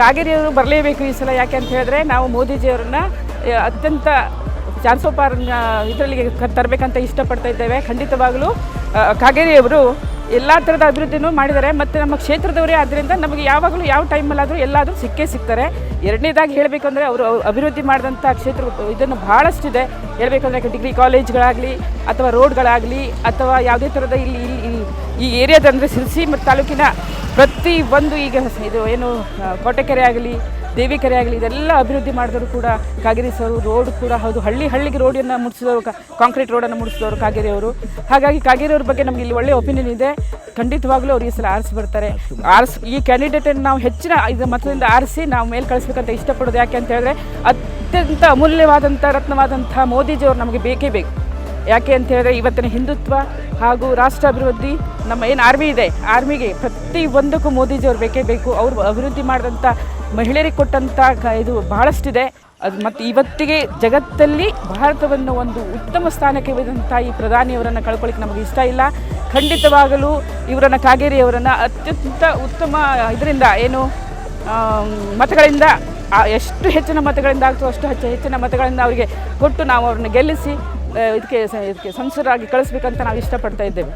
ಕಾಗೇರಿಯವರು ಬರಲೇಬೇಕು ಈ ಸಲ ಯಾಕೆ ಅಂತ ಹೇಳಿದ್ರೆ ನಾವು ಮೋದಿಜಿಯವರನ್ನ ಅತ್ಯಂತ ಚಾನ್ಸೋಪಾರ್ನ ಇದರಲ್ಲಿ ತರಬೇಕಂತ ಇಷ್ಟಪಡ್ತಾ ಇದ್ದೇವೆ. ಖಂಡಿತವಾಗಲೂ ಕಾಗೇರಿಯವರು ಎಲ್ಲ ಥರದ ಅಭಿವೃದ್ಧಿನೂ ಮಾಡಿದ್ದಾರೆ. ಮತ್ತು ನಮ್ಮ ಕ್ಷೇತ್ರದವರೇ ಆದ್ದರಿಂದ ನಮಗೆ ಯಾವಾಗಲೂ ಯಾವ ಟೈಮಲ್ಲಾದರೂ ಎಲ್ಲಾದರೂ ಸಿಕ್ಕೇ ಸಿಗ್ತಾರೆ. ಎರಡನೇದಾಗಿ ಹೇಳಬೇಕು ಅಂದರೆ ಅವರು ಅಭಿವೃದ್ಧಿ ಮಾಡಿದಂಥ ಕ್ಷೇತ್ರ ಇದನ್ನು ಭಾಳಷ್ಟಿದೆ ಹೇಳಬೇಕಂದ್ರೆ ಡಿಗ್ರಿ ಕಾಲೇಜ್ಗಳಾಗಲಿ ಅಥವಾ ರೋಡ್ಗಳಾಗಲಿ ಅಥವಾ ಯಾವುದೇ ಥರದ ಇಲ್ಲಿ ಇಲ್ಲಿ ಈ ಏರಿಯಾದ ಅಂದರೆ ಸಿರ್ಸಿ ಮತ್ತು ತಾಲೂಕಿನ ಪ್ರತಿ ಒಂದು ಈಗ ಇದು ಏನು ಕೋಟೆಕೆರೆ ಆಗಲಿ, ದೇವಿಕೆರೆ ಆಗಲಿ, ಇದೆಲ್ಲ ಅಭಿವೃದ್ಧಿ ಮಾಡಿದವರು ಕೂಡ ಕಾಗೇರಿ ಸರ್, ರೋಡ್ ಕೂಡ ಹೌದು. ಹಳ್ಳಿ ಹಳ್ಳಿಗೆ ರೋಡನ್ನು ಮುಡಿಸಿದವರು ಕಾಂಕ್ರೀಟ್ ರೋಡನ್ನು ಮುಡಿಸಿದವರು ಕಾಗೇರಿ ಅವರು. ಹಾಗಾಗಿ ಕಾಗೇರಿ ಅವ್ರ ಬಗ್ಗೆ ನಮಗೆ ಇಲ್ಲಿ ಒಳ್ಳೆಯ ಒಪಿನಿಯನ್ ಇದೆ. ಖಂಡಿತವಾಗ್ಲೂ ಅವ್ರು ಈ ಸಲ ಆರಿಸಿ ಬರ್ತಾರೆ. ಆರಿಸ್, ಈ ಕ್ಯಾಂಡಿಡೇಟನ್ನು ನಾವು ಹೆಚ್ಚಿನ ಇದು ಮತದಿಂದ ಆರಿಸಿ ನಾವು ಮೇಲೆ ಕಳಿಸ್ಬೇಕಂತ ಇಷ್ಟಪಡೋದು ಯಾಕೆ ಅಂತ ಹೇಳಿದ್ರೆ, ಅತ್ಯಂತ ಅಮೂಲ್ಯವಾದಂಥ ರತ್ನವಾದಂಥ ಮೋದಿಜಿಯವರು ನಮಗೆ ಬೇಕೇ ಬೇಕು. ಯಾಕೆ ಅಂತ ಹೇಳಿದ್ರೆ, ಇವತ್ತಿನ ಹಿಂದುತ್ವ ಹಾಗೂ ರಾಷ್ಟ್ರ ಅಭಿವೃದ್ಧಿ ನಮ್ಮ ಏನು ಆರ್ಮಿ ಇದೆ ಆರ್ಮಿಗೆ ಪ್ರತಿ ಒಂದಕ್ಕೂ ಮೋದಿಜಿಯವ್ರು ಬೇಕೇ ಬೇಕು. ಅವರು ಅಭಿವೃದ್ಧಿ ಮಾಡಿದಂಥ ಮಹಿಳೆಯರಿಗೆ ಕೊಟ್ಟಂಥ ಇದು ಬಹಳಷ್ಟಿದೆ. ಅದು ಮತ್ತು ಇವತ್ತಿಗೆ ಜಗತ್ತಲ್ಲಿ ಭಾರತವನ್ನು ಒಂದು ಉತ್ತಮ ಸ್ಥಾನಕ್ಕೆ ಒಯ್ದಂಥ ಈ ಪ್ರಧಾನಿಯವರನ್ನು ಕಳ್ಕೊಳ್ಳಿಕ್ಕೆ ನಮಗೆ ಇಷ್ಟ ಇಲ್ಲ. ಖಂಡಿತವಾಗಲೂ ಇವರನ್ನು ಕಾಗೇರಿಯವರನ್ನು ಅತ್ಯಂತ ಉತ್ತಮ ಇದರಿಂದ ಏನು ಮತಗಳಿಂದ ಎಷ್ಟು ಹೆಚ್ಚಿನ ಮತಗಳಿಂದ ಆಗ್ತೋ ಅಷ್ಟು ಹೆಚ್ಚು ಹೆಚ್ಚಿನ ಮತಗಳಿಂದ ಅವರಿಗೆ ಕೊಟ್ಟು ನಾವು ಅವ್ರನ್ನ ಗೆಲ್ಲಿಸಿ ಇದಕ್ಕೆ ಇದಕ್ಕೆ ಸಂಸದರಾಗಿ ಕಳಿಸ್ಬೇಕಂತ ನಾವು ಇಷ್ಟಪಡ್ತಾ ಇದ್ದೇವೆ.